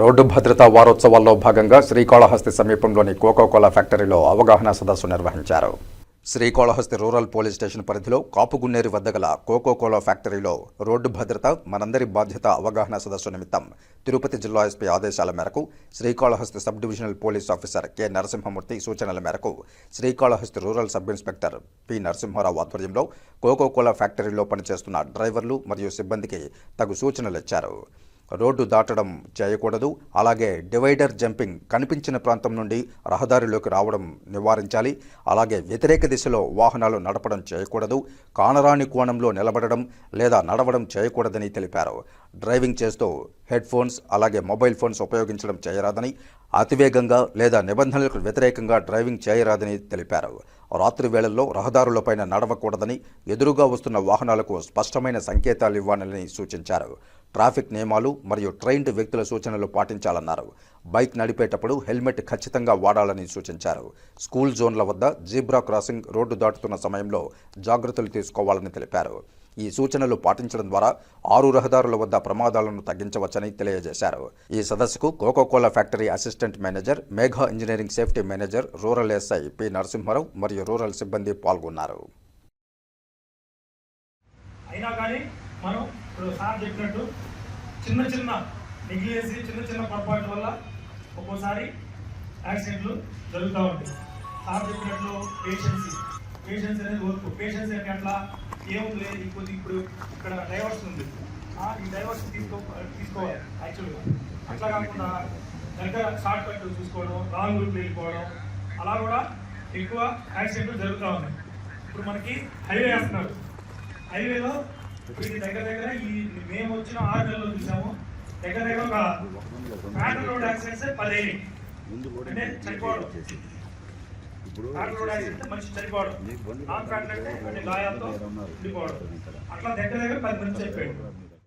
Road భద్రతా వారోత్సవాల్లో భాగంగా శ్రీకాళహస్తి సమీపంలోని కోకోకోలా ఫ్యాక్టరీలో అవగాహన సదస్సు నిర్వహించారు. శ్రీకాళహస్తి రూరల్ పోలీస్ స్టేషన్ పరిధిలో కాపుగున్నేరు వద్ద గల కోకోకోలా ఫ్యాక్టరీలో రోడ్డు భద్రత మనందరి బాధ్యత అవగాహన సదస్సు నిమిత్తం తిరుపతి జిల్లా ఎస్పీ ఆదేశాల మేరకు Srikalahasti sub divisional police officer K. Narasimhamurthy సూచనల మేరకు Srikalahasti rural sub inspector P. Narasimharao ఆధ్వర్యంలో కోకోకోలా ఫ్యాక్టరీలో పనిచేస్తున్న డ్రైవర్లు మరియు సిబ్బందికి తగు సూచనలు ఇచ్చారు. రోడ్డు దాటడం చేయకూడదు. అలాగే డివైడర్ జంపింగ్ కనిపించిన ప్రాంతం నుండి రహదారిలోకి రావడం నివారించాలి. అలాగే వ్యతిరేక దిశలో వాహనాలు నడపడం చేయకూడదు. కానరాని కోణంలో నిలబడడం లేదా నడవడం చేయకూడదని తెలిపారు. డ్రైవింగ్ చేస్తూ హెడ్ ఫోన్స్ అలాగే మొబైల్ ఫోన్స్ ఉపయోగించడం చేయరాదని అతివేగంగా లేదా నిబంధనలకు వ్యతిరేకంగా డ్రైవింగ్ చేయరాదని తెలిపారు. రాత్రి వేళల్లో రహదారులపైన నడవకూడదని ఎదురుగా వస్తున్న వాహనాలకు స్పష్టమైన సంకేతాలు ఇవ్వాలని సూచించారు. ట్రాఫిక్ నియమాలు మరియు ట్రైన్డ్ వ్యక్తుల సూచనలు పాటించాలన్నారు. బైక్ నడిపేటప్పుడు హెల్మెట్ ఖచ్చితంగా వాడాలని సూచించారు. స్కూల్ జోన్ల వద్ద జీబ్రా క్రాసింగ్ రోడ్డు దాటుతున్న సమయంలో జాగ్రత్తలు తీసుకోవాలని తెలిపారు. ఈ సూచనలు పాటించడం ద్వారా ఆరు రహదారుల వద్ద ప్రమాదాలను తగ్గించవచ్చని తెలియజేశారు. ఈ సదస్సుకు Coca Cola factory assistant manager Megha engineering safety manager rural SI P Narasimharao మరియు రూరల్ సిబ్బంది పాల్గొన్నారు. అయినా కానీ మనం ఇప్పుడు సార్ చెప్పినట్టు చిన్న చిన్న నెగ్లిజెన్సీ చిన్న చిన్న పొరపాటు వల్ల ఒక్కోసారి యాక్సిడెంట్లు జరుగుతూ ఉంటాయి. సార్ చెప్పినట్లు పేషెన్సీ పేషెన్స్ అనేది ఓర్పు. పేషెన్స్ అంటే అట్లా ఏముంది ఇప్పుడు ఇప్పుడు ఇక్కడ డైవర్స్ ఉంది. ఈ డైవర్స్ తీసుకో తీసుకోవాలి యాక్చువల్గా అట్లా కాకుండా దగ్గర షార్ట్ కట్ చూసుకోవడం రాంగ్ రూట్ వెళ్ళిపోవడం అలా కూడా ఎక్కువ యాక్సిడెంట్లు జరుగుతూ ఉన్నాయి. ఇప్పుడు మనకి హైవే వేస్తున్నారు. హైవేలో ఇది దగ్గర దగ్గర ఈ మేము వచ్చిన ఆరు నెలలు చూసాము. దగ్గర దగ్గర ఒక ప్యాటర్న్ రోడ్ యాక్సిడెంట్స్ పదిహేను. అంటే చనిపోవడం. ప్యాటర్న్ రోడ్ యాక్సిడెంట్ మనిషి చనిపోవడం. గాయాలతో ఉండిపోవడం. అట్లా దగ్గర దగ్గర పది మంది చనిపోయాడు